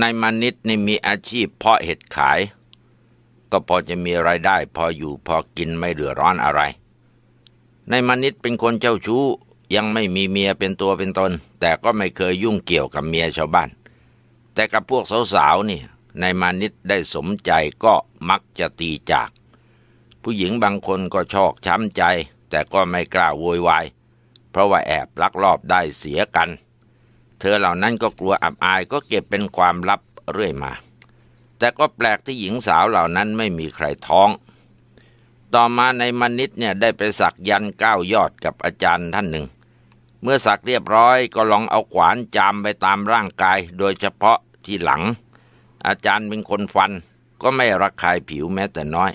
นายมานิดนี่มีอาชีพเพาะเห็ดขาย ก็พอจะมีไรายได้ พออยู่พอกินไม่เดือดร้อนอะไรนายมานิดเป็นคนเจ้าชู้ยังไม่มีเมียเป็นตัวเป็นตน แต่ก็ไม่เคยยุ่งเกี่ยวกับเมียชาวบ้าน แต่กับพวกสาวๆนี่นายมานิดได้สมใจก็มักจะตีจาก ผู้หญิงบางคนก็ชอกช้ำใจ แต่ก็ไม่กล้าโวยวายเพราะว่าแอบลักลอบได้เสียกัน เธอเหล่านั้นก็กลัวอับอายก็เก็บเป็นความลับเรื่อยมา แต่ก็แปลกที่หญิงสาวเหล่านั้นไม่มีใครท้อง ต่อมาในมนิดเนี่ยได้ไปสักยันเก้ายอดกับอาจารย์ท่านหนึ่ง เมื่อสักเรียบร้อยก็ลองเอาขวานจามไปตามร่างกาย โดยเฉพาะที่หลัง อาจารย์เป็นคนฟัน ก็ไม่ระคายผิวแม้แต่น้อย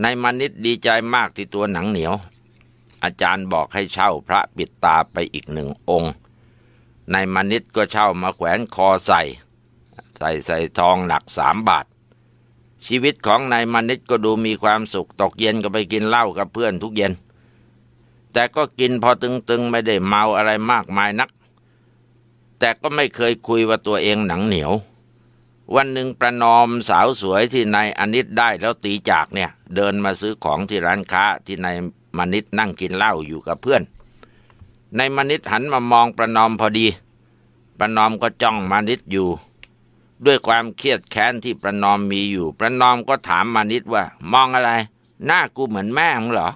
ในมนิดดีใจมากที่ตัวหนังเหนียว อาจารย์บอกให้เช่าพระปิดตาไปอีกหนึ่งองค์ ในมนิดก็เช่ามาแขวนคอใส่ ใส่ใส่ทองหนักสามบาท ชีวิตของนายมนิดก็ดูมีความสุขตกเย็นก็ไปกินเหล้ากับเพื่อนทุกเย็น แต่ก็กินพอตึงๆ ไม่ได้เมาอะไรมากมายนัก แต่ก็ไม่เคยคุยว่าตัวเองหนังเหนียว วันหนึ่งประนอมสาวสวยที่นายอนิดได้แล้วตีจากเนี่ย เดินมาซื้อของที่ร้านค้าที่นายมนิดนั่งกินเหล้าอยู่กับเพื่อน นายมนิดหันมามองประนอมพอดี ประนอมก็จ้องมนิดอยู่ ด้วยความเครียดแค้นที่ประนอมมีอยู่ ประนอมก็ถามมานิดว่า มองอะไร หน้ากูเหมือนแม่มึงเหรอ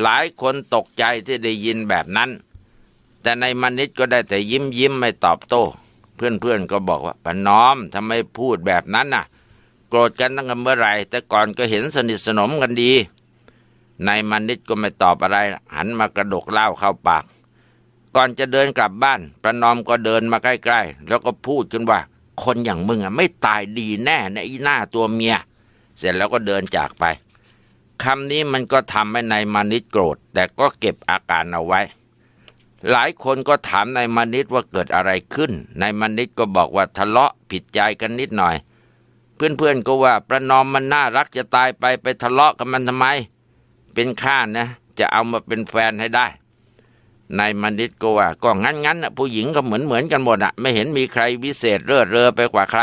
หลายคนตกใจที่ได้ยินแบบนั้น แต่ในมานิดก็ได้แต่ยิ้มยิ้มไม่ตอบโต้ เพื่อนเพื่อนก็บอกว่าประนอมทำไมพูดแบบนั้นน่ะ โกรธกันตั้งแต่เมื่อไหร่แต่ก่อนก็เห็นสนิทสนมกันดีนายมานิดก็ไม่ตอบอะไร หันมากระดกเหล้าเข้าปาก ก่อนจะเดินกลับบ้าน ประนอมก็เดินมาใกล้ ๆ แล้วก็พูดขึ้นว่า คนอย่างมึงอะไม่ตายดีแน่ในะอีหน้าตัวเมีย เสร็จแล้วก็เดินจากไปคำนี้มันก็ทำให้นายมานิดโกรธ แต่ก็เก็บอาการเอาไว้ หลายคนก็ถามนายมานิดว่าเกิดอะไรขึ้นนายมานิดก็บอกว่าทะเลาะผิดใจกันนิดหน่อย เพื่อนๆก็ว่าประนอมมันน่ารักจะตายไปไปทะเลาะกับมันทำไม เป็นข้านะ จะเอามาเป็นแฟนให้ได้ นายมนิดก็ว่าก็งั้นงั้นนะผู้หญิงก็เหมือนเหมือนกันหมดอะ ไม่เห็นมีใครวิเศษเลิศเรอไปกว่าใคร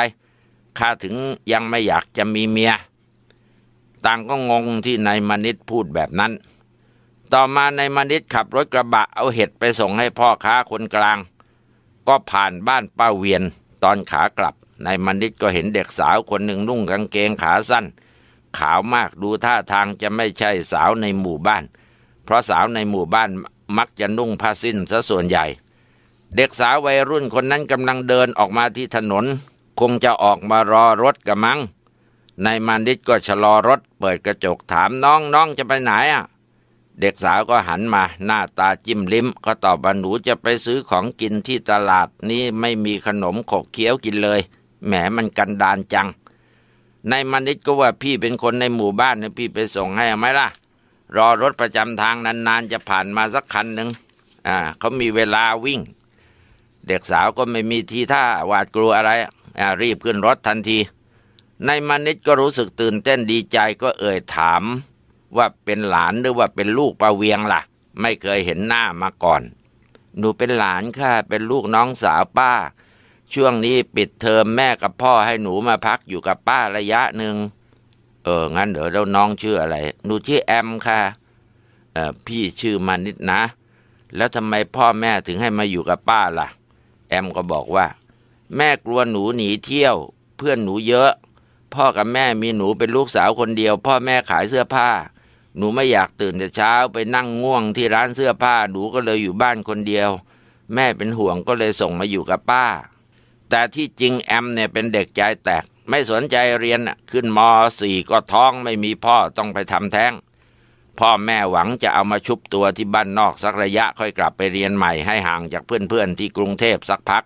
ข้าถึงยังไม่อยากจะมีเมีย ต่างก็งงที่นายมนิดพูดแบบนั้น ต่อมานายมนิดขับรถกระบะเอาเห็ดไปส่งให้พ่อค้าคนกลาง ก็ผ่านบ้านป้าเวียนตอนขากลับนายมนิดก็เห็นเด็กสาวคนหนึ่งนุ่งกางเกงขาสั้น ขาวมากดูท่าทางจะไม่ใช่สาวในหมู่บ้าน เพราะสาวในหมู่บ้าน มักจะนุ่งผ้าสิ้นซะส่วนใหญ่ เด็กสาววัยรุ่นคนนั้นกำลังเดินออกมาที่ถนน คงจะออกมารอรถกับมังนายมานิดก็ชะลอรถ เปิดกระจกถามน้องน้องจะไปไหนอะ เด็กสาวก็หันมาหน้าตาจิ้มลิ้ม ก็ตอบว่าหนูจะไปซื้อของกินที่ตลาดนี้ไม่มีขนมขบเคี้ยวกินเลยแหมมันกันดานจังนายมานิดก็ว่าพี่เป็นคนในหมู่บ้านนะพี่ไปส่งให้เอาไหมล่ะ รอรถประจำทางนานๆ จะผ่านมาสักคันหนึ่งอ่าเขามีเวลาวิ่ง เด็กสาวก็ไม่มีทีท่าหวาดกลัวอะไรอ่ารีบขึ้นรถทันทีในายมานิดก็รู้สึกตื่นเต้นดีใจก็เอ่ยถาม ว่าเป็นหลานหรือว่าเป็นลูกป้าเวียงล่ะ ไม่เคยเห็นหน้ามาก่อน หนูเป็นหลานค่ะ เป็นลูกน้องสาวป้า ช่วงนี้ปิดเทอมแม่กับพ่อให้หนูมาพักอยู่กับป้าระยะหนึ่ง เออ งั้นเดี๋ยวเราน้องชื่ออะไร หนูชื่อแอมค่ะเออพี่ชื่อมานิดนะ แล้วทำไมพ่อแม่ถึงให้มาอยู่กับป้าล่ะ แอมก็บอกว่า แม่กลัวหนูหนีเที่ยว เพื่อนหนูเยอะ พ่อกับแม่มีหนูเป็นลูกสาวคนเดียว พ่อแม่ขายเสื้อผ้า หนูไม่อยากตื่นแต่เช้าไปนั่งง่วงที่ร้านเสื้อผ้า หนูก็เลยอยู่บ้านคนเดียว แม่เป็นห่วงก็เลยส่งมาอยู่กับป้า แต่ที่จริงแอมเนี่ยเป็นเด็กใจแตก ไม่สนใจเรียนขึ้นมสี่ก็ท้องไม่มีพ่อต้องไปทำแท้ง พ่อแม่หวังจะเอามาชุบตัวที่บ้านนอกสักระยะค่อยกลับไปเรียนใหม่ให้ห่างจากเพื่อนๆที่กรุงเทพสักพัก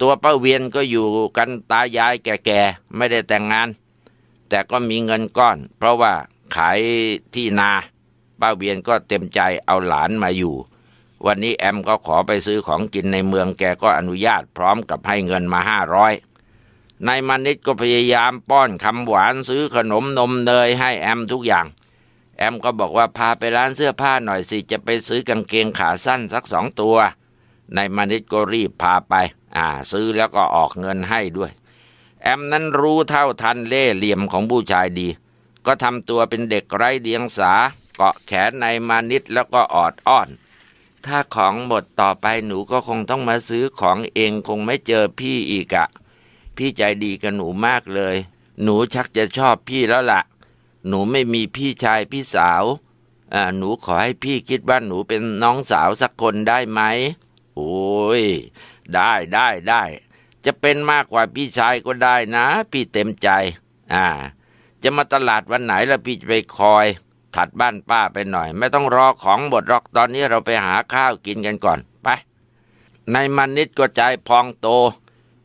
ตัวป้าเวียนก็อยู่กันตายายแก่ๆไม่ได้แต่งงาน แต่ก็มีเงินก้อน เพราะว่าขายที่นาป้าเวียนก็เต็มใจเอาหลานมาอยู่ วันนี้แอมก็ขอไปซื้อของกินในเมืองแกก็อนุญาตพร้อมกับให้เงินมาห้าร้อย นายมานิดก็พยายามป้อนคำหวานซื้อขนมนมเนยให้แอมทุกอย่าง แอมก็บอกว่าพาไปร้านเสื้อผ้าหน่อยสิจะไปซื้อกางเกงขาสั้นสักสองตัวนายมานิดก็รีบพาไป อ่า ซื้อแล้วก็ออกเงินให้ด้วย แอมนั้นรู้เท่าทันเล่เหลี่ยมของผู้ชายดี ก็ทำตัวเป็นเด็กไร้เดียงสา เกาะแขนนายมานิดแล้วก็ออดอ้อนถ้าของหมดต่อไปหนูก็คงต้องมาซื้อของเองคงไม่เจอพี่อีกอะ พี่ใจดีกับหนูมากเลย หนูชักจะชอบพี่แล้วละ่ะ หนูไม่มีพี่ชายพี่สาวอ่าหนูขอให้พี่คิดว่าหนูเป็นน้องสาวสักคนได้ไหมโอ้ย ได้ได้ได้ จะเป็นมากกว่าพี่ชายก็ได้นะ พี่เต็มใจ อ่า จะมาตลาดวันไหนล้วพี่จะไปคอย ถัดบ้านป้าไปหน่อย ไม่ต้องรอของหมดหรอกตอนนี้เราไปหาข้าวกินกันก่อน ไป ในมันนิดก็ใจพองโต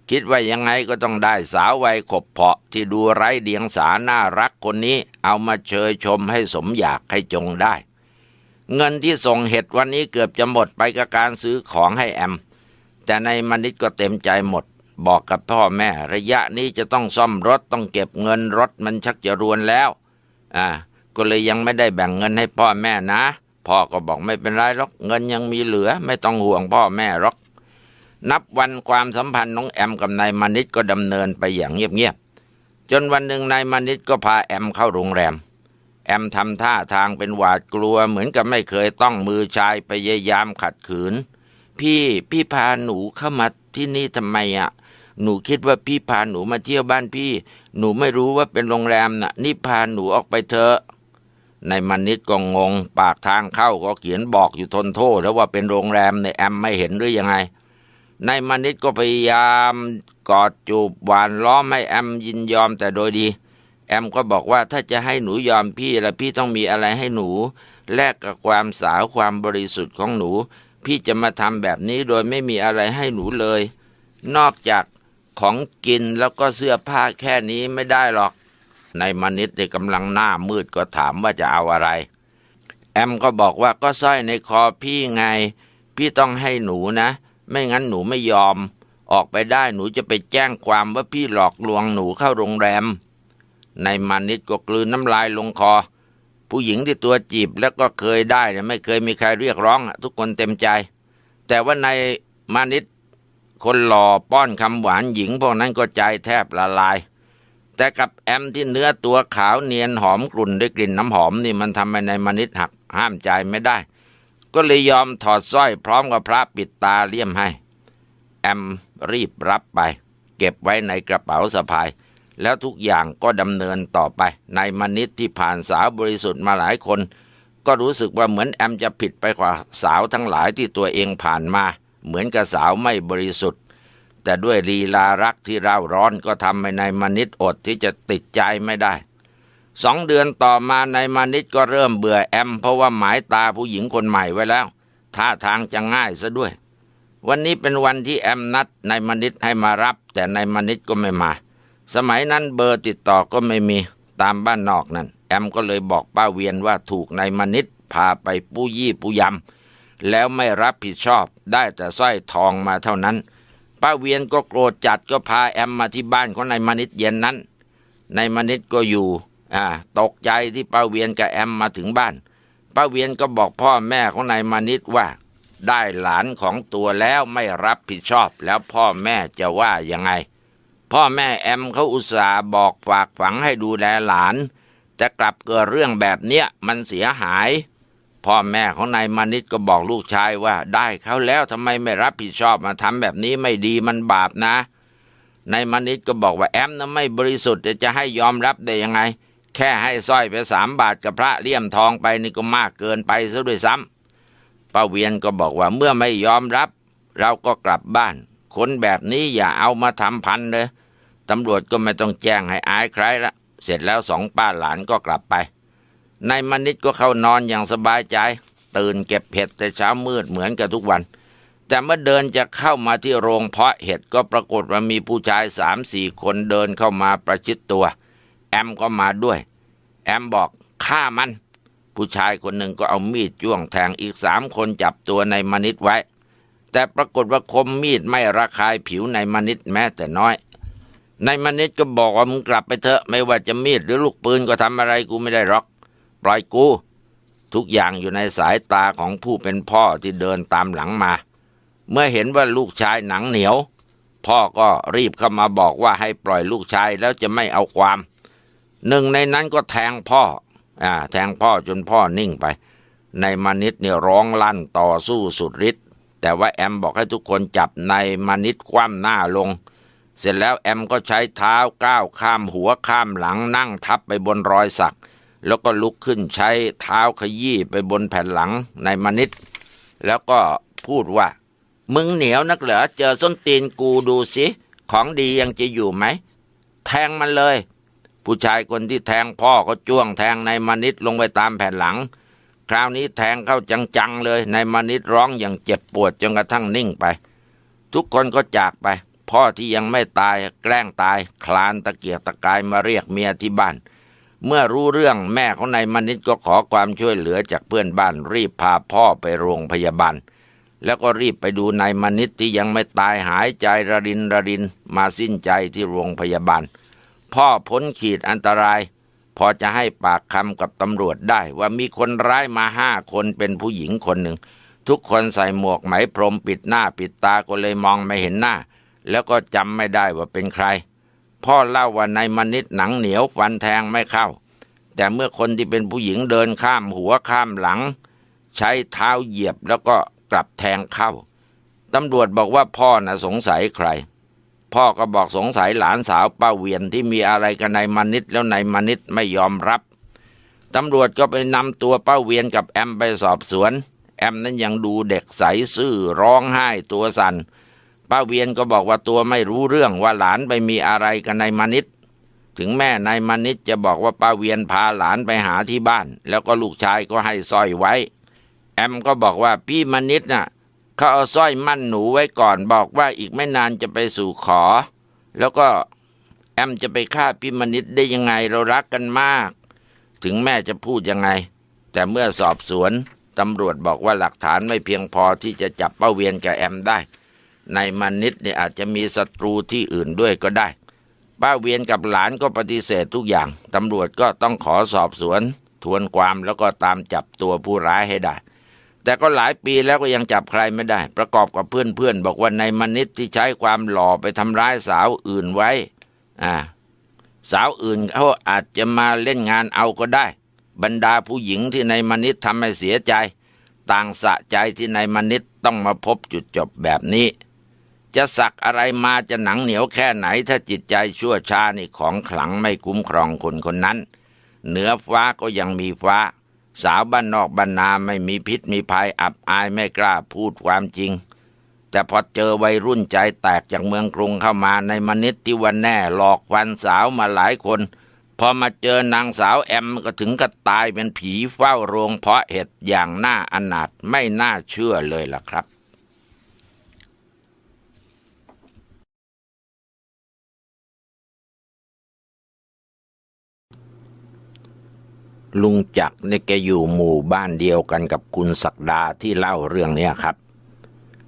คิดว่ายังไงก็ต้องได้สาววัยขบเพาะที่ดูไร้เดียงสาน่ารักคนนี้เอามาเชยชมให้สมอยากให้จงได้ เงินที่ส่งเห็ดวันนี้เกือบจะหมดไปกับการซื้อของให้แอม แต่ในมนิดก็เต็มใจหมด บอกกับพ่อแม่ระยะนี้จะต้องซ่อมรถต้องเก็บเงินรถมันชักจะรวนแล้ว อ่า ก็เลยยังไม่ได้แบ่งเงินให้พ่อแม่นะ พ่อก็บอกไม่เป็นไรหรอกเงินยังมีเหลือไม่ต้องห่วงพ่อแม่หรอก นับวันความสัมพันธ์น้องแอมกับนายมานิดก็ดำเนินไปอย่างเงียบๆจนวันหนึ่งนายมานิดก็พาแอมเข้าโรงแรม แอมทำท่าทางเป็นหวาดกลัวเหมือนกับไม่เคยต้องมือชายพยายามขัดขืน พี่พี่พาหนูเข้ามาที่นี่ทำไมอะ หนูคิดว่าพี่พาหนูมาเที่ยวบ้านพี่ หนูไม่รู้ว่าเป็นโรงแรมน่ะ นี่พาหนูออกไปเถอะนายมานิดก็งง ปากทางเข้าก็เขียนบอกอยู่ทนโทษแล้วว่าเป็นโรงแรมในแอมไม่เห็นหรือยังไง นายมานิดก็พยายามกอดจูบหวานล้อมให้แอมยินยอมแต่โดยดี แอมก็บอกว่าถ้าจะให้หนูยอมพี่ล้วพี่ต้องมีอะไรให้หนู แลกกับความสาวความบริสุทธิ์ของหนู พี่จะมาทำแบบนี้โดยไม่มีอะไรให้หนูเลย นอกจากของกินแล้วก็เสื้อผ้าแค่นี้ไม่ได้หรอกในายมานิดกำลังหน้ามืดก็ถามว่าจะเอาอะไร แอมก็บอกว่าก็สร้อยในคอพี่ไง พี่ต้องให้หนูนะ ไม่งั้นหนูไม่ยอม ออกไปได้หนูจะไปแจ้งความว่าพี่หลอกลวงหนูเข้าโรงแรมในายมานิดก็กลืนน้ำลายลงคอ ผู้หญิงที่ตัวจีบแล้วก็เคยได้เนี่ยไม่เคยมีใครเรียกร้อง ทุกคนเต็มใจ แต่ว่าในายมานิดคนหล่อป้อนคำหวานหญิงพวกนั้นก็ใจแทบละลาย แต่กับแอมที่เนื้อตัวขาวเนียนหอมกลุ่นด้วยกลิ่นน้ำหอมนี่มันทำให้ในายมานิดหักห้ามใจไม่ได้ ก็เลยยอมถอดสร้อยพร้อมกับพระปิดตาเลี่ยมให้ แอมรีบรับไป เก็บไว้ในกระเป๋าสะพาย แล้วทุกอย่างก็ดำเนินต่อไป ในมนิดที่ผ่านสาวบริสุทธิ์มาหลายคน ก็รู้สึกว่าเหมือนแอมจะผิดไปกว่าสาวทั้งหลายที่ตัวเองผ่านมา เหมือนกับสาวไม่บริสุทธิ์ แต่ด้วยลีลารักที่เร่าร้อนก็ทำให้ในายมนิดอดที่จะติดใจไม่ได้ สองเดือนต่อมาในายมานิดก็เริ่มเบื่อแอม เพราะว่าหมายตาผู้หญิงคนใหม่ไว้แล้ว ท่าทางจะง่ายซะด้วย วันนี้เป็นวันที่แอมนัดนายมนิดให้มารับ แต่นายมนิดก็ไม่มา สมัยนั้นเบอร์ติดต่อก็ไม่มีตามบ้านนอกนั่นแอมก็เลยบอกป้าเวียนว่าถูกนายมนิดพาไปปู้ยี่ปู้ยำแล้วไม่รับผิดชอบได้แต่สร้อยทองมาเท่านั้น ป้าเวียนก็โกรธจัดก็พาแอมมาที่บ้านของนายมนิดเย็นนั้นนายมนิดก็อยู่ อ่าตกใจที่ป้าเวียนกับแอมมาถึงบ้านป้าเวียนก็บอกพ่อแม่ของนายมนิดว่า ได้หลานของตัวแล้วไม่รับผิดชอบแล้วพ่อแม่จะว่ายังไง พ่อแม่แอมเขาอุตส่าห์บอกฝากฝังให้ดูแลหลาน จะกลับเกิดเรื่องแบบเนี้ยมันเสียหาย พ่อแม่ของนายมานิดก็บอกลูกชายว่า ได้เขาแล้วทำไมไม่รับผิดชอบมาทำแบบนี้ไม่ดีมันบาปนะนายมานิดก็บอกว่าแอมนะไม่บริสุทธิ์จะให้ยอมรับได้ยังไง แค่ให้สร้อยไปสามบาทกับพระเลี่ยมทองไปนี่ก็มากเกินไปซะด้วยซ้ำป้าเวียนก็บอกว่าเมื่อไม่ยอมรับ เราก็กลับบ้าน คนแบบนี้อย่าเอามาทำพันเลยตำรวจก็ไม่ต้องแจ้งให้อายใครละ เสร็จแล้วสองป้าหลานก็กลับไป นายมนิดก็เข้านอนอย่างสบายใจ ตื่นเก็บเห็ดแต่เช้ามืดเหมือนกับทุกวัน แต่เมื่อเดินจะเข้ามาที่โรงเพาะเห็ดก็ปรากฏว่ามีผู้ชายสามสี่คนเดินเข้ามาประชิดตัว แอมก็มาด้วย แอมบอกฆ่ามัน ผู้ชายคนหนึ่งก็เอามีดจ้วงแทงอีกสามคนจับตัวในมนิดไว้ แต่ปรากฏว่าคมมีดไม่ระคายผิวในมนิดแม้แต่น้อย ในมนิดก็บอกว่ามึงกลับไปเถอะไม่ว่าจะมีดหรือลูกปืนก็ทำอะไรกูไม่ได้หรอก ปล่อยกูทุกอย่างอยู่ในสายตาของผู้เป็นพ่อที่เดินตามหลังมา เมื่อเห็นว่าลูกชายหนังเหนียว พ่อก็รีบเข้ามาบอกว่าให้ปล่อยลูกชายแล้วจะไม่เอาความ หนึ่งในนั้นก็แทงพ่ออ่าแทงพ่อจนพ่อนิ่งไป ในมานิดเนี่ยร้องลั่นต่อสู้สุดฤทธิ์แต่ว่าแอมบอกให้ทุกคนจับในมานิดคว่ำหน้าลง เสร็จแล้วแอมก็ใช้เท้าก้าวข้ามหัวข้ามหลังนั่งทับไปบนรอยสัก แล้วก็ลุกขึ้นใช้เท้าขยี้ไปบนแผ่นหลังในมานิด แล้วก็พูดว่า มึงเหนียวนักเหรอเจอส้นตีนกูดูสิของดียังจะอยู่ไหมแทงมันเลย ผู้ชายคนที่แทงพ่อก็จ้วงแทงในายมานิดลงไปตามแผ่นหลัง คราวนี้แทงเข้าจังๆเลยในายมานิดร้องอย่างเจ็บปวดจนกระทั่งนิ่งไป ทุกคนก็จากไป พ่อที่ยังไม่ตายแกล้งตาย คลานตะเกียกตะกายมาเรียกเมียที่บ้าน เมื่อรู้เรื่องแม่ของนายมานิดก็ขอความช่วยเหลือจากเพื่อนบ้านรีบพาพ่อไปโรงพยาบาลแล้วก็รีบไปดูนายมนิตที่ยังไม่ตายหายใจระรินระรินมาสิ้นใจที่โรงพยาบาล พ่อพ้นขีดอันตราย พอจะให้ปากคำกับตำรวจได้ ว่ามีคนร้ายมาห้าคนเป็นผู้หญิงคนหนึ่ง ทุกคนใส่หมวกไหมพรมปิดหน้าปิดตาก็เลยมองไม่เห็นหน้า แล้วก็จำไม่ได้ว่าเป็นใคร พ่อเล่าว่านายมนิตหนังเหนียวฟันแทงไม่เข้า แต่เมื่อคนที่เป็นผู้หญิงเดินข้ามหัวข้ามหลัง ใช้เท้าเหยียบแล้วก็กลับแทงเข้าตำรวจบอกว่าพ่อน่ะสงสัยใคร พ่อก็บอกสงสัยหลานสาวป้าเวียนที่มีอะไรกับนายมนิตแล้วนายมนิตไม่ยอมรับตำรวจก็ไปนำตัวป้าเวียนกับแอมไปสอบสวน แอมนั้นยังดูเด็กใสซื่อร้องไห้ตัวสัน่นป้าเวียนก็บอกว่าตัวไม่รู้เรื่องว่าหลานไปมีอะไรกับนายมนิตถึงแม่นายมนิตจะบอกว่าป้าเวียนพาหลานไปหาที่บ้าน แล้วก็ลูกชายก็ให้สร้อยไว้ แอมก็บอกว่าพี่มนิตน่ะ เขาเอาสร้อยมั่นหนูไว้ก่อนบอกว่าอีกไม่นานจะไปสู่ขอ แล้วก็แอมจะไปฆ่าพี่มนิตได้ยังไงเรารักกันมาก ถึงแม่จะพูดยังไง แต่เมื่อสอบสวนตำรวจบอกว่าหลักฐานไม่เพียงพอที่จะจับป้าเวียนกับแอมได้ในายมนิตเนี่ยอาจจะมีศัตรูที่อื่นด้วยก็ได้ ป้าเวียนกับหลานก็ปฏิเสธทุกอย่าง ตำรวจก็ต้องขอสอบสวน ทวนความแล้วก็ตามจับตัวผู้ร้ายให้ได้ แต่ก็หลายปีแล้วก็ยังจับใครไม่ได้ ประกอบกับเพื่อนๆ บอกว่าในมนิตที่ใช้ความหล่อไปทำร้ายสาวอื่นไว้ อ่า สาวอื่นเขาอาจจะมาเล่นงานเอาก็ได้ บรรดาผู้หญิงที่ในมนิตทำให้เสียใจ ต่างสะใจที่ในมนิตต้องมาพบจุดจบแบบนี้ จะสักอะไรมาจะหนังเหนียวแค่ไหน ถ้าจิตใจชั่วช้านี่ของขลังไม่คุ้มครองคนคนนั้น เหนือฟ้าก็ยังมีฟ้า สาวบ้านนอกบ้านนาไม่มีพิษมีภัยอับอายไม่กล้าพูดความจริง แต่พอเจอวัยรุ่นใจแตกจากเมืองกรุงเข้ามาในมนิตที่วันแน่หลอกวันสาวมาหลายคน พอมาเจอนางสาวแอมก็ถึงกับตายเป็นผีเฝ้าโรงเพาะเห็ดอย่างน่าอนาถไม่น่าเชื่อเลยล่ะครับ ลุงจักเนี่ยแกอยู่หมู่บ้านเดียวกันกับคุณศักดาที่เล่าเรื่องเนี้ยครับ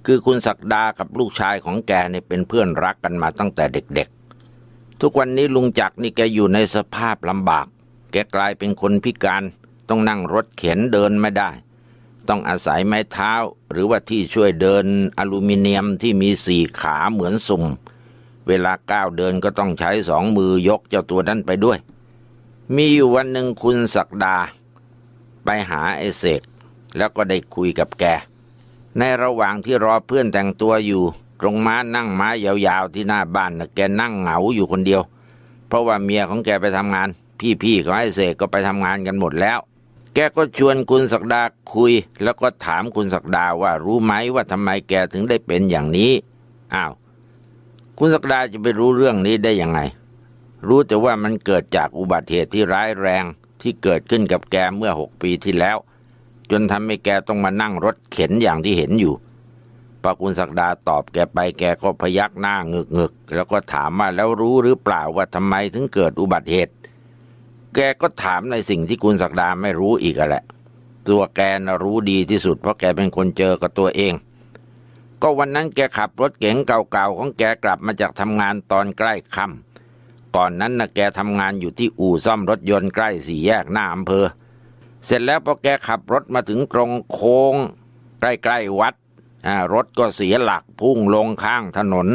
คือคุณศักดากับลูกชายของแกเนี่ยเป็นเพื่อนรักกันมาตั้งแต่เด็กๆ ทุกวันนี้ลุงจักนี่แกอยู่ในสภาพลำบาก แกกลายเป็นคนพิการต้องนั่งรถเข็นเดินไม่ได้ ต้องอาศัยไม้เท้า หรือว่าที่ช่วยเดินอลูมิเนียมที่มีสี่ขาเหมือนสุ่ม เวลาก้าวเดินก็ต้องใช้สองมือยกเจ้าตัวนั้นไปด้วย มีอยู่วันหนึ่งคุณศักดา ไปหาไอ้เสกแล้วก็ได้คุยกับแก ในระหว่างที่รอเพื่อนแต่งตัวอยู่ ตรงม้านั่งม้ายาวๆที่หน้าบ้านนะแกนั่งเหงาอยู่คนเดียว เพราะว่าเมียของแกไปทำงาน พี่ๆของไอ้เสกก็ไปทำงานกันหมดแล้ว แกก็ชวนคุณศักดาคุย แล้วก็ถามคุณศักดาว่ารู้ไหมว่าทำไมแกถึงได้เป็นอย่างนี้อ้าวคุณศักดาจะไปรู้เรื่องนี้ได้ยังไง รู้แต่ว่ามันเกิดจากอุบัติเหตุที่ร้ายแรงที่เกิดขึ้นกับแกเมื่อหกปีที่แล้ว จนทำให้แกต้องมานั่งรถเข็นอย่างที่เห็นอยู่พอคุณศักดาตอบแกไปแกก็พยักหน้างึกงึกๆแล้วก็ถามว่าแล้วรู้หรือเปล่าว่าทำไมถึงเกิดอุบัติเหตุ แกก็ถามในสิ่งที่คุณศักดาไม่รู้อีกแหละ ตัวแกนะรู้ดีที่สุดเพราะแกเป็นคนเจอกับตัวเอง ก็วันนั้นแกขับรถเก๋งเก่าๆของแกกลับมาจากทำงานตอนใกล้ค่ำ ก่อนนั้นนะแกทำงานอยู่ที่อู่ซ่อมรถยนต์ใกล้สี่แยกหน้าอำเภอ เสร็จแล้วพอแกขับรถมาถึงตรงโค้ง ใกล้ๆวัดอ่ารถก็เสียหลักพุ่งลงข้างถนน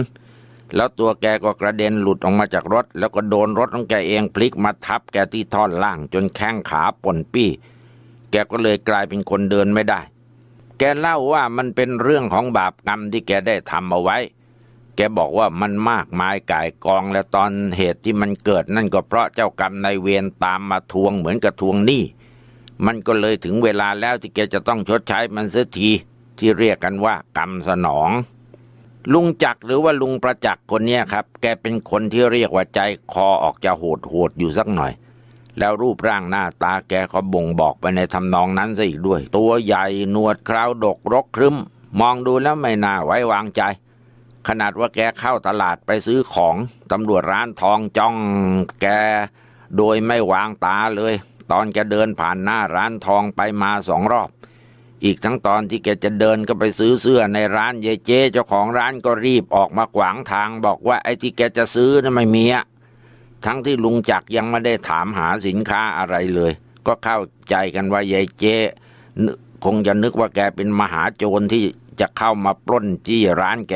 แล้วตัวแกก็กระเด็นหลุดออกมาจากรถ แล้วก็โดนรถของแกเองพลิกมาทับแกที่ท่อนล่างจนแข้งขาป่นปี้ แกก็เลยกลายเป็นคนเดินไม่ได้ แกเล่าว่ามันเป็นเรื่องของบาปกรรมที่แกได้ทำเอาไว้ แกบอกว่ามันมากมายก่ายกองและตอนเหตุที่มันเกิดนั่นก็เพราะเจ้ากรรมนายเวรตามมาทวงเหมือนกับทวงหนี้มันก็เลยถึงเวลาแล้วที่แกจะต้องชดใช้มันเสียทีที่เรียกกันว่า กรรมสนอง ลุงจักหรือว่าลุงประจักษ์คนนี้ครับ แกเป็นคนที่เรียกว่าใจคอออกจะโหดโหดอยู่สักหน่อย แล้วรูปร่างหน้าตาแกก็บ่งบอกไปในทำนองนั้นซะอีกด้วย ตัวใหญ่หนวดเคราวดกรกครึ้ม มองดูแล้วไม่น่าไว้วางใจ ขนาดว่าแกเข้าตลาดไปซื้อของตำรวจร้านทองจ้องแกโดยไม่วางตาเลย ตอนแกเดินผ่านหน้าร้านทองไปมาสองรอบ อีกทั้งตอนที่แกจะเดินก็ไปซื้อเสื้อในร้านเยเจเจ้าของร้านก็รีบออกมาขวางทางบอกว่าไอ้ที่แกจะซื้อน่ะไม่มีอะทั้งที่ลุงจักยังไม่ได้ถามหาสินค้าอะไรเลย ก็เข้าใจกันว่ายายเจคงจะนึกว่าแกเป็นมหาโจรที่จะเข้ามาปล้นจี้ร้านแก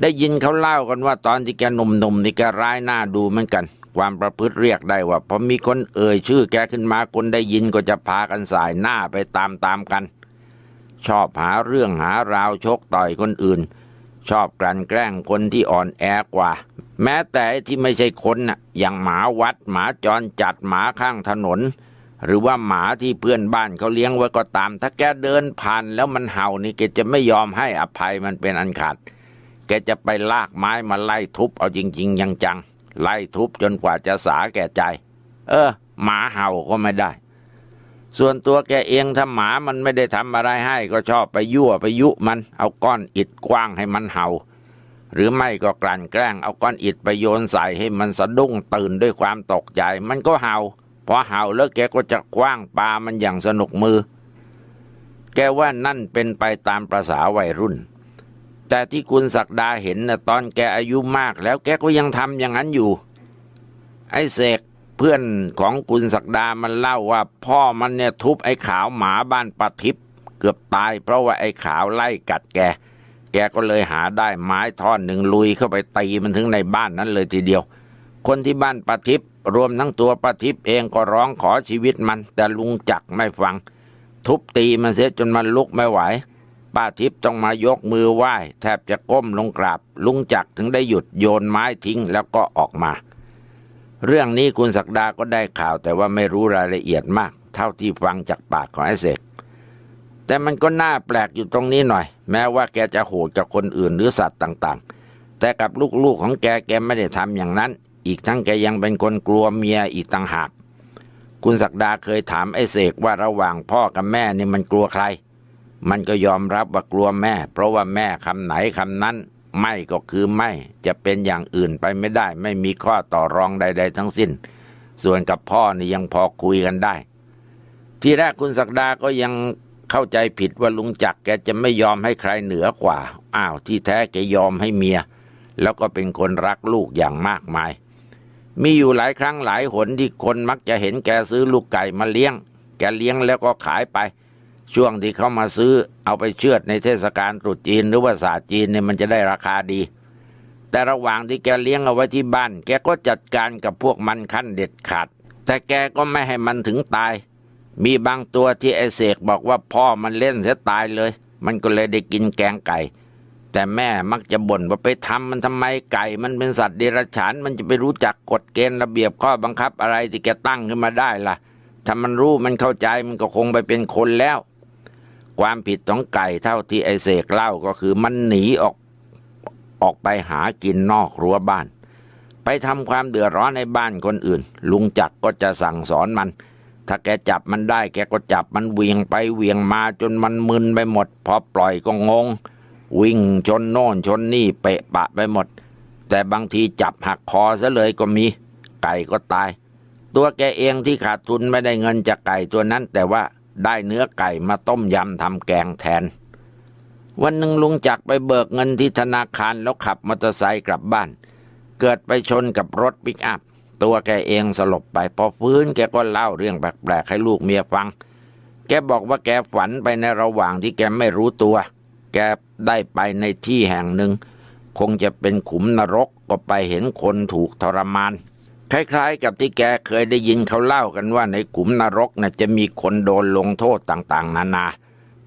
ได้ยินเขาเล่ากันว่าตอนที่แกหนุ่มๆนี่แกร้ายหน้าดูเหมือนกัน ความประพฤติเรียกได้ว่าพอมีคนเอ่ยชื่อแกขึ้นมาคนได้ยินก็จะพากันสายหน้าไปตามๆกัน ชอบหาเรื่องหาราวชกต่อยคนอื่น ชอบกลั่นแกล้งคนที่อ่อนแอกว่า แม้แต่ที่ไม่ใช่คนน่ะอย่างหมาวัดหมาจรจัดหมาข้างถนน หรือว่าหมาที่เพื่อนบ้านเขาเลี้ยงไว้ก็ตาม ถ้าแกเดินผ่านแล้วมันเห่านี่แกจะไม่ยอมให้อภัยมันเป็นอันขาด แกจะไปลากไม้มาไล่ทุบเอาจริง ๆ ยังจังไล่ทุบจนกว่าจะสาแก่ใจ เออ หมาเห่าก็ไม่ได้ ส่วนตัวแกเองถ้าหมามันไม่ได้ทำอะไรให้ ก็ชอบไปยั่วไปยุมัน เอาก้อนอิฐกว้างให้มันเห่า หรือไม่ก็กลั่นแกล้งเอาก้อนอิฐไปโยนใส่ให้มันสะดุ้งตื่นด้วยความตกใจ มันก็เห่าพอเห่าแล้วแกก็จะคว้างปลามันอย่างสนุกมือ แกว่านั่นเป็นไปตามประษาวัยรุ่น แต่ที่คุณศักดาเห็นนะตอนแกอายุมากแล้วแกก็ยังทำอย่างนั้นอยู่ ไอ้เสกเพื่อนของคุณศักดามันเล่าว่า พ่อมันเนี่ยทุบไอ้ขาวหมาบ้านปะทิพย์เกือบตาย เพราะว่าไอ้ขาวไล่กัดแก แกก็เลยหาได้ไม้ท่อนหนึ่งลุยเข้าไปตีมันถึงในบ้านนั้นเลยทีเดียว คนที่บ้านปะทิพย์รวมทั้งตัวปะทิพย์เองก็ร้องขอชีวิตมัน แต่ลุงจักไม่ฟัง ทุบตีมันเสียจนมันลุกไม่ไหว ป้าทิพย์ต้องมายกมือไหว้ แทบจะก้มลงกราบ ลุงจักถึงได้หยุดโยนไม้ทิ้งแล้วก็ออกมา เรื่องนี้คุณศักดาก็ได้ข่าวแต่ว่าไม่รู้รายละเอียดมาก เท่าที่ฟังจากปากของไอ้เสกแต่มันก็น่าแปลกอยู่ตรงนี้หน่อย แม้ว่าแกจะโหดกับคนอื่นหรือสัตว์ต่างๆ แต่กับลูกๆของแกแกไม่ได้ทำอย่างนั้น อีกทั้งแกยังเป็นคนกลัวเมียอีกต่างหาก คุณศักดาเคยถามไอ้เสกว่าระหว่างพ่อกับแม่นี่มันกลัวใคร มันก็ยอมรับว่ากลัวแม่ เพราะว่าแม่คำไหนคำนั้น ไม่ก็คือไม่จะเป็นอย่างอื่นไปไม่ได้ ไม่มีข้อต่อรองใด ๆ ทั้งสิ้น ส่วนกับพ่อนี่ยังพอคุยกันได้ ทีแรกคุณศักดาก็ยังเข้าใจผิดว่าลุงจักแกจะไม่ยอมให้ใครเหนือกว่า อ้าวที่แท้แกยอมให้เมีย แล้วก็เป็นคนรักลูกอย่างมากมาย มีอยู่หลายครั้งหลายหนที่คนมักจะเห็นแกซื้อลูกไก่มาเลี้ยง แกเลี้ยงแล้วก็ขายไป ช่วงที่เขามาซื้อเอาไปเชือดในเทศกาลตรุษจีนหรือว่าศาสตร์จีนเนี่ยมันจะได้ราคาดี แต่ระหว่างที่แกเลี้ยงเอาไว้ที่บ้าน แกก็จัดการกับพวกมันขั้นเด็ดขาด แต่แกก็ไม่ให้มันถึงตาย มีบางตัวที่ไอเสกบอกว่าพ่อมันเล่นเสียตายเลย มันก็เลยได้กินแกงไก่ แต่แม่มักจะบ่นว่าไปทำมันทำไมไก่ มันเป็นสัตว์เดรัจฉาน มันจะไปรู้จักกฎเกณฑ์ระเบียบข้อบังคับอะไรที่แกตั้งขึ้นมาได้ล่ะถ้ามันรู้มันเข้าใจมันก็คงไปเป็นคนแล้ว ความผิดของไก่เท่าที่ไอเสกเล่าก็คือมันหนีออกออกไปหากินนอกรั้วบ้าน ไปทำความเดือดร้อนในบ้านคนอื่น ลุงจักก็จะสั่งสอนมัน ถ้าแกจับมันได้แกก็จับมันเวียงไปเวียงมาจนมันมึนไปหมด พอปล่อยก็งง วิ่งชนโน่นชนนี่เปะปะไปหมด แต่บางทีจับหักคอซะเลยก็มี ไก่ก็ตาย ตัวแกเองที่ขาดทุนไม่ได้เงินจากไก่ตัวนั้นแต่ว่า ได้เนื้อไก่มาต้มยำทำแกงแทน วันหนึ่งลุงจักรไปเบิกเงินที่ธนาคารแล้วขับมอเตอร์ไซค์กลับบ้าน เกิดไปชนกับรถปิกอัพ ตัวแกเองสลบไปพอฟื้นแกก็เล่าเรื่องแปลกๆให้ลูกเมียฟัง แกบอกว่าแกฝันไปในระหว่างที่แกไม่รู้ตัว แกได้ไปในที่แห่งหนึ่ง คงจะเป็นขุมนรกก็ไปเห็นคนถูกทรมาน คล้ายๆ กับที่แกเคยได้ยินเขาเล่ากันว่าในขุมนรกน่ะจะมีคนโดนลงโทษต่างๆ นานา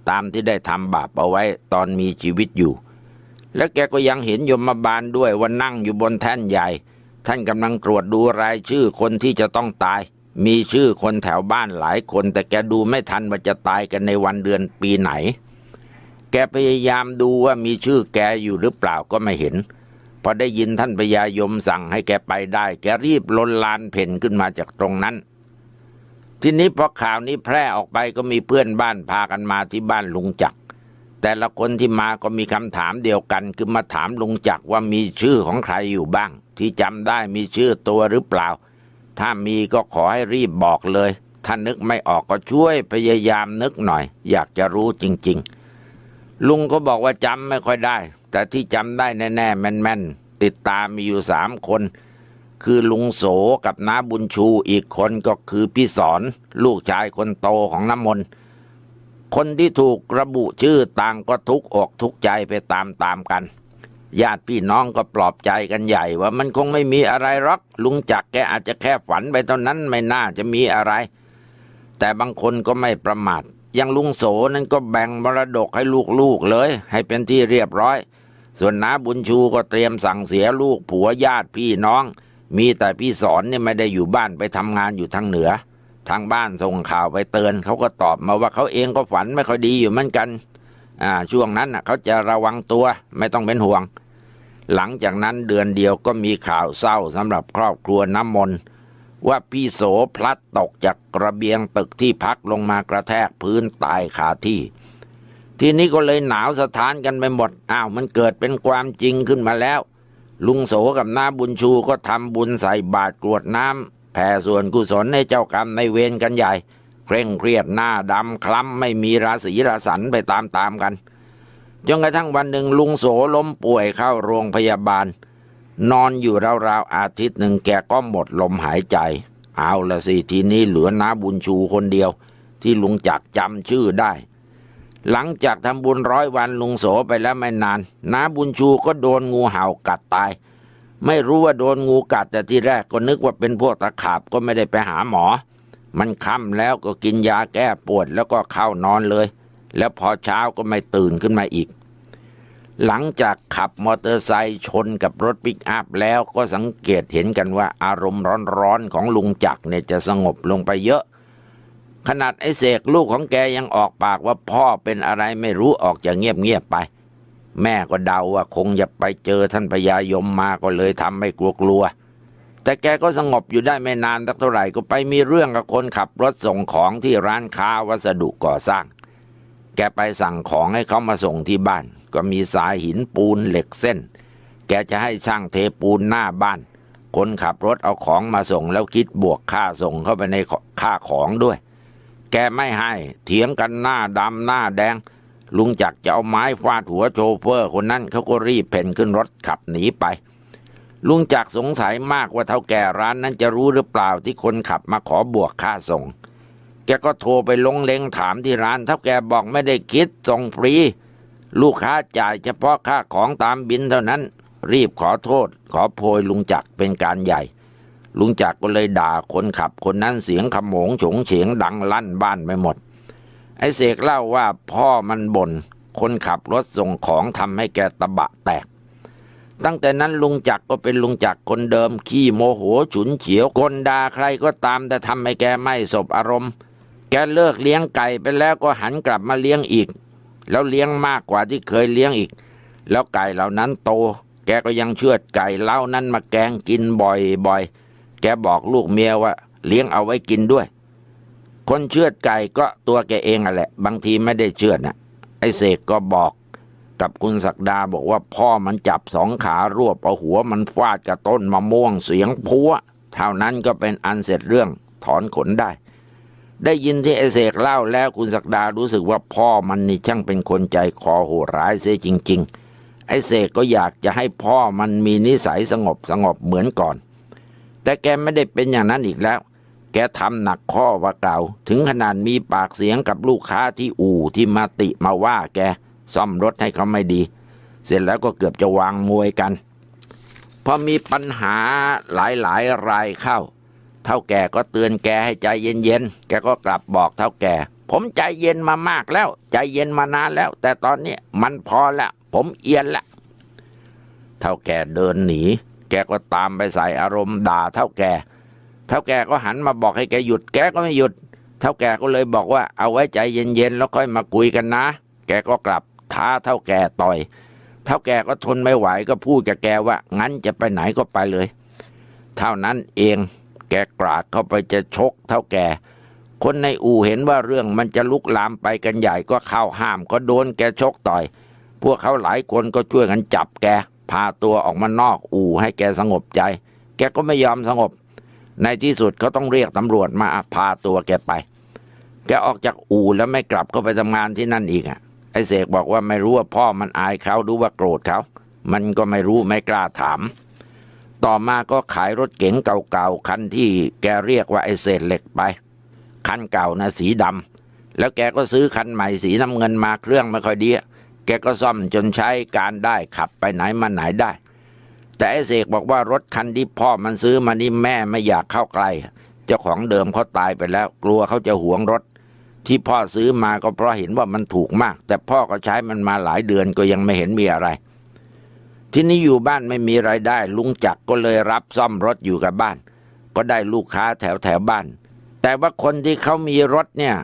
ตามที่ได้ทำบาปเอาไว้ตอนมีชีวิตอยู่ แล้วแกก็ยังเห็นยมบาลด้วยว่านั่งอยู่บนแท่นใหญ่ ท่านกำลังตรวจดูรายชื่อคนที่จะต้องตาย มีชื่อคนแถวบ้านหลายคน แต่แกดูไม่ทันว่าจะตายกันในวันเดือนปีไหน แกพยายามดูว่ามีชื่อแกอยู่หรือเปล่าก็ไม่เห็น อได้ยินท่านพญายมสั่งให้แกไปได้ แกรีบลนลานเพ่นขึ้นมาจากตรงนั้น ทีนี้พอข่าวนี้แพร่ออกไปก็มีเพื่อนบ้านพากันมาที่บ้านลุงจักร แต่ละคนที่มาก็มีคำถามเดียวกัน คือมาถามลุงจักรว่ามีชื่อของใครอยู่บ้าง ที่จำได้มีชื่อตัวหรือเปล่า ถ้ามีก็ขอให้รีบบอกเลย ถ้านึกไม่ออกก็ช่วยพยายามนึกหน่อย อยากจะรู้จริง ๆ ลุงก็บอกว่าจำไม่ค่อยได้ แต่ที่จำได้แน่ๆแม่นๆติดตามมีอยู่สามคน คือลุงโสกับน้าบุญชูอีกคนก็คือพี่สอนลูกชายคนโตของน้ำมนต์คนที่ถูกระบุชื่อต่างก็ทุกอกทุกใจไปตามๆกัน ญาติพี่น้องก็ปลอบใจกันใหญ่ว่ามันคงไม่มีอะไรหรอกลุงจักแกอาจจะแค่ฝันไปเท่านั้นไม่น่าจะมีอะไร แต่บางคนก็ไม่ประมาทอยังลุงโสนั้นก็แบ่งมรดกให้ลูกๆเลย ให้เป็นที่เรียบร้อย ส่วนน้าบุญชูก็เตรียมสั่งเสียลูกผัวญาติพี่น้อง มีแต่พี่สอนเนี่ยไม่ได้อยู่บ้านไปทำงานอยู่ทางเหนือ ทางบ้านส่งข่าวไปเตือนเขาก็ตอบมาว่าเขาเองก็ฝันไม่ค่อยดีอยู่เหมือนกันอ่าช่วงนั้นเขาจะระวังตัวไม่ต้องเป็นห่วง หลังจากนั้นเดือนเดียวก็มีข่าวเศร้าสำหรับครอบครัวน้ำมนต์ว่าพี่โสพลัดตกจากกระเบียงตึกที่พักลงมากระแทกพื้นตายคาที่ ทีนี้ก็เลยหนาวสถานกันไปหมด อ้าวมันเกิดเป็นความจริงขึ้นมาแล้ว ลุงโสกับน้าบุญชูก็ทำบุญใส่บาตรกรวดน้ำแผ่ส่วนกุศลให้เจ้ากรรมในเวรกันใหญ่ เคร่งเครียดหน้าดำคล้ำไม่มีราศีราสันไปตามๆกันจนกระทั่งวันหนึ่งลุงโสล้มป่วยเข้าโรงพยาบาล นอนอยู่ราวๆอาทิตย์หนึ่งแกก็หมดลมหายใจ เอาละสิทีนี้เหลือน้าบุญชูคนเดียว ที่ลุงจักจำชื่อได้ หลังจากทำบุญร้อยวันลุงโสไปแล้วไม่นานน้าบุญชูก็โดนงูเห่ากัดตาย ไม่รู้ว่าโดนงูกัดแต่ที่แรกก็นึกว่าเป็นพวกตะขาบก็ไม่ได้ไปหาหมอ มันค่ำแล้วก็กินยาแก้ปวดแล้วก็เข้านอนเลย แล้วพอเช้าก็ไม่ตื่นขึ้นมาอีก หลังจากขับมอเตอร์ไซค์ชนกับรถปิกอัพแล้วก็สังเกตเห็นกันว่าอารมณ์ร้อนๆของลุงจักเนี่ยจะสงบลงไปเยอะ ขนาดไอ้เสกลูกของแกยังออกปากว่าพ่อเป็นอะไรไม่รู้ออกจะเงียบๆไป แม่ก็เดาว่าคงจะไปเจอท่านพญายมมาก็เลยทำให้กลัวๆแต่แกก็สงบอยู่ได้ไม่นานสักเท่าไหร่ก็ไปมีเรื่องกับคนขับรถส่งของที่ร้านค้าวัสดุก่อสร้าง แกไปสั่งของให้เขามาส่งที่บ้าน ก็มีสายหินปูนเหล็กเส้น แกจะให้ช่างเทปูนหน้าบ้าน คนขับรถเอาของมาส่งแล้วคิดบวกค่าส่งเข้าไปในค่าของด้วย แกไม่ให้ เถียงกันหน้าดำหน้าแดง ลุงจักรจะเอาไม้ฟาดหัวโชเฟอร์คนนั้นเขาก็รีบเพ่นขึ้นรถขับหนีไป ลุงจักรสงสัยมากว่าเท่าแก่ร้านนั้นจะรู้หรือเปล่าที่คนขับมาขอบวกค่าส่ง แกก็โทรไปลงเลงถามที่ร้านเท่าแกบอกไม่ได้คิดส่งฟรี ลูกค้าจ่ายเฉพาะค่าของตามบินเท่านั้น รีบขอโทษ ขอโพยลุงจักรเป็นการใหญ่ ลุงจักรก็เลยด่าคนขับคนนั้นเสียงขโมงฉงเฉียงดังลั่นบ้านไปหมด ไอ้เสกเล่าว่าพ่อมันบน่นคนขับรถส่งของทำให้แกตะบะแตก ตั้งแต่นั้นลุงจักรก็เป็นลุงจักรคนเดิม ขี้โมโหฉุนเฉียวกลด่าใครก็ตามแต่ทำให้แกไม่สบอารมณ์ แกเลิกเลี้ยงไก่ไปแล้วก็หันกลับมาเลี้ยงอีก แล้วเลี้ยงมากกว่าที่เคยเลี้ยงอีก แล้วไก่เหล่านั้นโต แกก็ยังเชือดไก่เล่านั้นมาแกงกินบ่อยๆ แกบอกลูกเมียว่า เลี้ยงเอาไว้กินด้วย คนเชือดไก่ก็ตัวแกเองอะแหละ บางทีไม่ได้เชือดนะไอ้เสกก็บอกกับคุณศักดาบอกว่าพ่อมันจับสองขารวบเอาหัวมันฟาดกับต้นมะม่วงเสียงพัวเท่านั้นก็เป็นอันเสร็จเรื่องถอนขนได้ ได้ยินที่ไอ้เสกเล่าแล้วคุณศักดารู้สึกว่าพ่อมันนี่ช่างเป็นคนใจคอโหดร้ายเสียจริง ๆ ไอ้เสกก็อยากจะให้พ่อมันมีนิสัยสงบสงบเหมือนก่อน แต่แกไม่ได้เป็นอย่างนั้นอีกแล้ว แกทำหนักข้อว่าเก่า ถึงขนาดมีปากเสียงกับลูกค้าที่อู่ที่มาติมาว่าแกซ่อมรถให้เขาไม่ดี เสร็จแล้วก็เกือบจะวางมวยกัน พอมีปัญหาหลายๆรายเข้า เท่าแก่ก็เตือนแกให้ใจเย็นๆ แกก็กลับบอกเท่าแก่ผมใจเย็นมามากแล้ว ใจเย็นมานานแล้ว แต่ตอนนี้มันพอล้วผมเอียนละ เท่าแก่เดินหนี แกก็ตามไปใส่อารมณ์ด่าเท่าแกเท่าแกก็หันมาบอกให้แกหยุด แกก็ไม่หยุด เท่าแกก็เลยบอกว่าเอาไว้ใจเย็นๆแล้วค่อยมาคุยกันนะ แกก็กลับท้าเท่าแกต่อย เท่าแกก็ทนไม่ไหวก็พูดกับแกว่างั้นจะไปไหนก็ไปเลย เท่านั้นเองแกกราดเข้าไปจะชกเท่าแกคนในอู่เห็นว่าเรื่องมันจะลุกลามไปกันใหญ่ก็เข้าห้ามก็โดนแกชกต่อย พวกเขาหลายคนก็ช่วยกันจับแก พาตัวออกมานอกอู่ให้แกสงบใจ แกก็ไม่ยอมสงบ ในที่สุดเขาต้องเรียกตำรวจมาพาตัวแกไป แกออกจากอู่แล้วไม่กลับเข้าไปทำงานที่นั่นอีกอะไอเสกบอกว่าไม่รู้ว่าพ่อมันอายเขาหรือว่าโกรธเขามันก็ไม่รู้ไม่กล้าถาม ต่อมาก็ขายรถเก๋งเก่าๆคันที่แกเรียกว่าไอเศษเหล็กไป คันเก่านะสีดำแล้วแกก็ซื้อคันใหม่สีน้ำเงินมาเครื่องไม่ค่อยดีอะ แกก็ซ่อมจนใช้การได้ขับไปไหนมาไหนได้ แต่ไอเสกบอกว่ารถคันที่พ่อมันซื้อมานี่แม่ไม่อยากเข้าใกล้เจ้าของเดิมเขาตายไปแล้ว กลัวเขาจะหวงรถ ที่พ่อซื้อมาก็เพราะเห็นว่ามันถูกมาก แต่พ่อก็ใช้มันมาหลายเดือนก็ยังไม่เห็นมีอะไร ที่นี้อยู่บ้านไม่มีไรายได้ ลุงจักรก็เลยรับซ่อมรถอยู่กับบ้าน ก็ได้ลูกค้าแถวแถวบ้าน แต่ว่าคนที่เขามีรถเนี่ย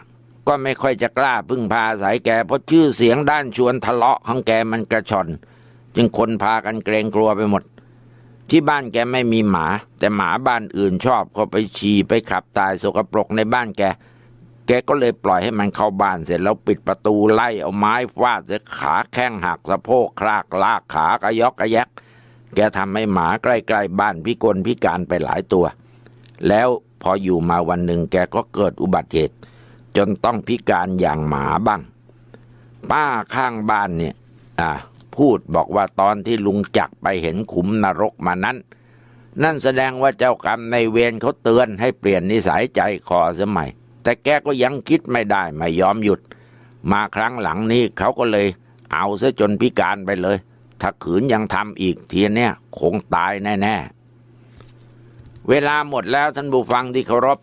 ก็ไม่ค่อยจะกล้าพึ่งพาอายแกเพราะชื่อเสียงด้านชวนทะเลาะของแกมันกระชอน จึงคนพากันเกรงกลัวไปหมด ที่บ้านแกไม่มีหมา แต่หมาบ้านอื่นชอบเขาไปฉี่ไปขับตายสกปรกในบ้านแก แกก็เลยปล่อยให้มันเข้าบ้านเสร็จแล้วปิดประตูไล่เอาไม้ฟาดเสียขาแข้งหักสะโพกคลากลากขากระยอกกระแยกแกทำให้หมาใกล้ๆบ้านพิกลพิการไปหลายตัว แล้วพออยู่มาวันหนึ่งแกก็เกิดอุบัติเหตุ จนต้องพิการอย่างหมาบ้าง ป้าข้างบ้านเนี่ยอ่าพูดบอกว่าตอนที่ลุงจักไปเห็นขุมนรกมานั้น นั่นแสดงว่าเจ้ากรรมในเวรเขาเตือนให้เปลี่ยนนิสัยใจคอสมัย แต่แกก็ยังคิดไม่ได้ไม่ยอมหยุด มาครั้งหลังนี้เขาก็เลยเอาซะจนพิการไปเลย ถ้าขืนยังทำอีกทีเนี้ยคงตายแน่ ๆ เวลาหมดแล้วท่านผู้ฟังที่เคารพ